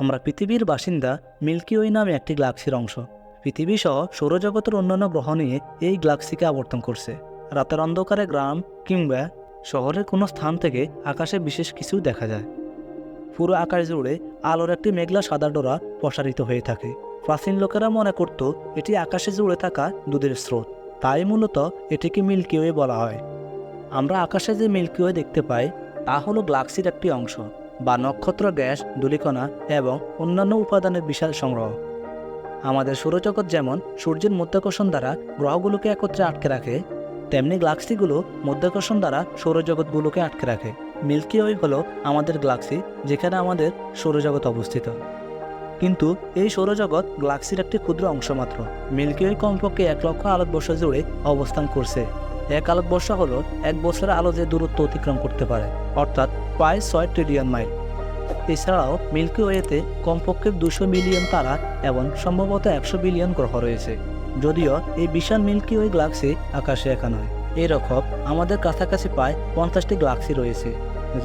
আমরা পৃথিবীর বাসিন্দা মিল্কি ওয়ে নামে একটি গ্লাক্সির অংশ। পৃথিবী সহ সৌরজগতের অন্যান্য গ্রহ নিয়ে এই গ্লাক্সিকে আবর্তন করছে। রাতের অন্ধকারে গ্রাম কিংবা শহরের কোনো স্থান থেকে আকাশে বিশেষ কিছু দেখা যায়। পুরো আকাশ জুড়ে আলোর একটি মেঘলা সাদা ডোরা প্রসারিত হয়ে থাকে। প্রাচীন লোকেরা মনে করত এটি আকাশে জুড়ে থাকা দুধের স্রোত। তাই মূলত এটিকে মিল্কি ওয়ে বলা হয়। আমরা আকাশে যে মিল্কি ওয়ে দেখতে পাই, তা হলো গ্লাক্সির একটি অংশ। বা নক্ষত্র গ্যাস, ধূলিকণা এবং অন্যান্য উপাদানের বিশাল সংগ্রহ। আমাদের সৌরজগৎ যেমন সূর্যের মধ্যাকর্ষণ দ্বারা গ্রহগুলোকে একত্রে আটকে রাখে, তেমনি গ্লাক্সিগুলো মধ্যাকর্ষণ দ্বারা সৌরজগৎগুলোকে আটকে রাখে। মিল্কি ওয়ে হলো আমাদের গ্লাক্সি যেখানে আমাদের সৌরজগৎ অবস্থিত। কিন্তু এই সৌরজগৎ গ্লাক্সির একটি ক্ষুদ্র অংশ মাত্র। মিল্কি ওয়ে কমপক্ষে এক লক্ষ আলোকবর্ষ জুড়ে অবস্থান করছে। এক আলোকবর্ষ হলো এক বছরের আলো যে দূরত্ব অতিক্রম করতে পারে, অর্থাৎ প্রায় ছয় ট্রিলিয়ন মাইল এছাড়াও মিল্কি ওয়েতে কমপক্ষে দুশো মিলিয়ন তারা এবং সম্ভবত একশো বিলিয়ন গ্রহ রয়েছে। যদিও এই বিশাল মিল্কি ওয়ে গ্লাক্সি আকাশে একা নয় এরকম আমাদের কাছাকাছি প্রায় পঞ্চাশটি গ্লাক্সি রয়েছে,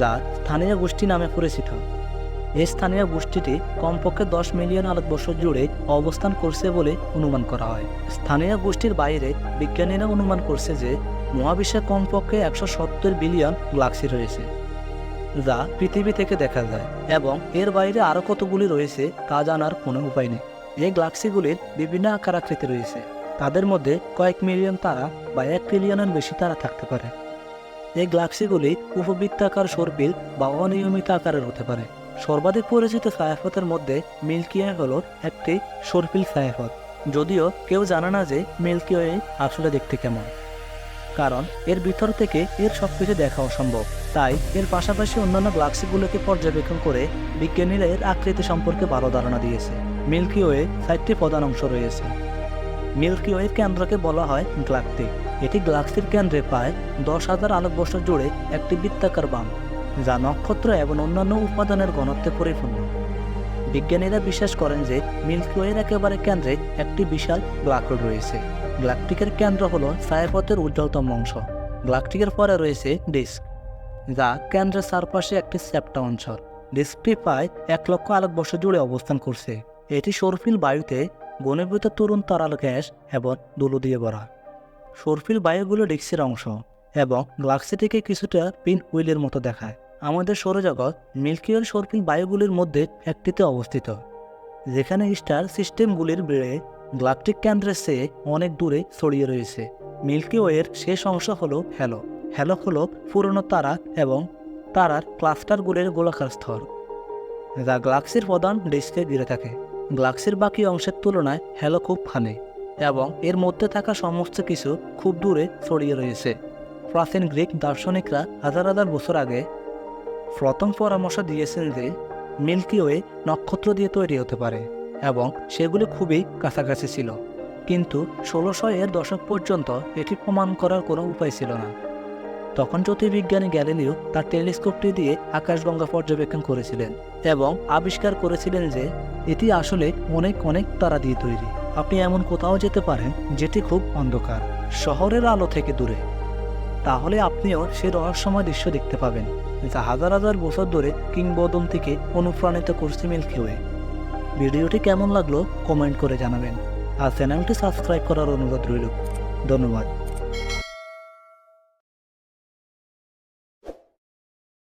যা স্থানীয় গোষ্ঠী নামে পরিচিত। এই স্থানীয় গোষ্ঠীটি কমপক্ষে দশ মিলিয়ন আলোকবর্ষ জুড়ে অবস্থান করছে বলে অনুমান করা হয়। স্থানীয় গোষ্ঠীর বাইরে বিজ্ঞানীরা অনুমান করছে যে মহাবিশ্বে কমপক্ষে একশো সত্তর বিলিয়ন গ্লাক্সি রয়েছে যা পৃথিবী থেকে দেখা যায় এবং এর বাইরে আরও কতগুলি রয়েছে তা জানার কোনো উপায় নেই। এই গ্লাক্সিগুলির বিভিন্ন আকার আকৃতি রয়েছে। তাদের মধ্যে কয়েক মিলিয়ন তারা বা এক ট্রিলিয়নের বেশি তারা থাকতে পারে। এই গ্লাক্সিগুলি উপবৃত্তাকার সর্পিল বা অনিয়মিত আকারের হতে পারে। সর্বাধিক পরিচিত ছায়াপথের মধ্যে মিল্কি ওয়ে হল একটি সর্পিল ছায়াপথ। যদিও কেউ জানে না যে মিল্কি ওয়ে আসলে দেখতে কেমন। কারণ এর ভিতর থেকে এর সবকিছু দেখা অসম্ভব তাই এর পাশাপাশি অন্যান্য গ্লাক্সিগুলোকে পর্যবেক্ষণ করে বিজ্ঞানীরা এর আকৃতি সম্পর্কে ভালো ধারণা দিয়েছে। মিল্কি ওয়ে চারটি প্রধান অংশ রয়েছে। মিল্কি ওয়ের কেন্দ্রকে বলা হয় গ্লাকটিক এটি গ্লাক্সির কেন্দ্রে প্রায় দশ হাজার আলোকবর্ষ জুড়ে একটি বৃত্তাকার বাম, যা নক্ষত্র এবং অন্যান্য উপাদানের ঘনত্বে পরিপূর্ণ। বিজ্ঞানীরা বিশ্বাস করেন যে মিল্কি ওয়ের একেবারে কেন্দ্রে একটি বিশাল ব্ল্যাক হোল রয়েছে। গ্লাকটিকের কেন্দ্র হল ছায়াপথের উজ্জ্বলতম অংশ। গ্লাকটিকের পরে রয়েছে ডিস্ক, যা কেন্দ্রের চারপাশে একটি চ্যাপ্টা অঞ্চল। ডিস্কটি প্রায় এক লক্ষ আলোকবর্ষ জুড়ে অবস্থান করছে। এটি সরফিল বায়ুতে ঘনীভূত তরুণ তরাল গ্যাস এবং দুলু দিয়ে ভরা। সরফিল বায়ুগুলো ডিস্কের অংশ এবং গ্লাক্সিটিকে কিছুটা পিন হুইলের মতো দেখায়। আমাদের সৌরজগৎ মিল্কিওর সরফিল বায়ুগুলির মধ্যে একটিতে অবস্থিত, যেখানে স্টার সিস্টেমগুলির বেড়ে গ্লাকটিক কেন্দ্রের চেয়ে অনেক দূরে ছড়িয়ে রয়েছে। মিল্কি ওয়ের শেষ অংশ হল হ্যালো। হ্যালো হল পুরনো তারা এবং তারার ক্লাস্টারগুলির গোলাকার স্তর, যা গ্লাক্সির প্রধান ডিস্কে ঘিরে থাকে। গ্লাক্সির বাকি অংশের তুলনায় হ্যালো খুব ফানে এবং এর মধ্যে থাকা সমস্ত কিছু খুব দূরে ছড়িয়ে রয়েছে। প্রাচীন গ্রিক দার্শনিকরা হাজার হাজার বছর আগে প্রথম পরামর্শ দিয়েছেন যে, মিল্কি ওয়ে নক্ষত্র দিয়ে তৈরি হতে পারে এবং সেগুলি খুবই কাছাকাছি ছিল। কিন্তু ষোলোশো এর দশক পর্যন্ত এটি প্রমাণ করার কোনো উপায় ছিল না। তখন জ্যোতির্বিজ্ঞানী গ্যালিলিও তার টেলিস্কোপটি দিয়ে আকাশগঙ্গা পর্যবেক্ষণ করেছিলেন এবং আবিষ্কার করেছিলেন যে, এটি আসলে অনেক অনেক তারা দিয়ে তৈরি। আপনি এমন কোথাও যেতে পারেন যেটি খুব অন্ধকার, শহরের আলো থেকে দূরে। তাহলে আপনিও সেই রহস্যময় দৃশ্য দেখতে পাবেন। যা হাজার হাজার বছর ধরে কিংবদন্তিকে অনুপ্রাণিত করছে ওয়ে ভিডিওটি কেমন লাগল কমেন্ট করে জানাবেন। আর চ্যানেলটি সাবস্ক্রাইব করার অনুরোধ রইল। ধন্যবাদ।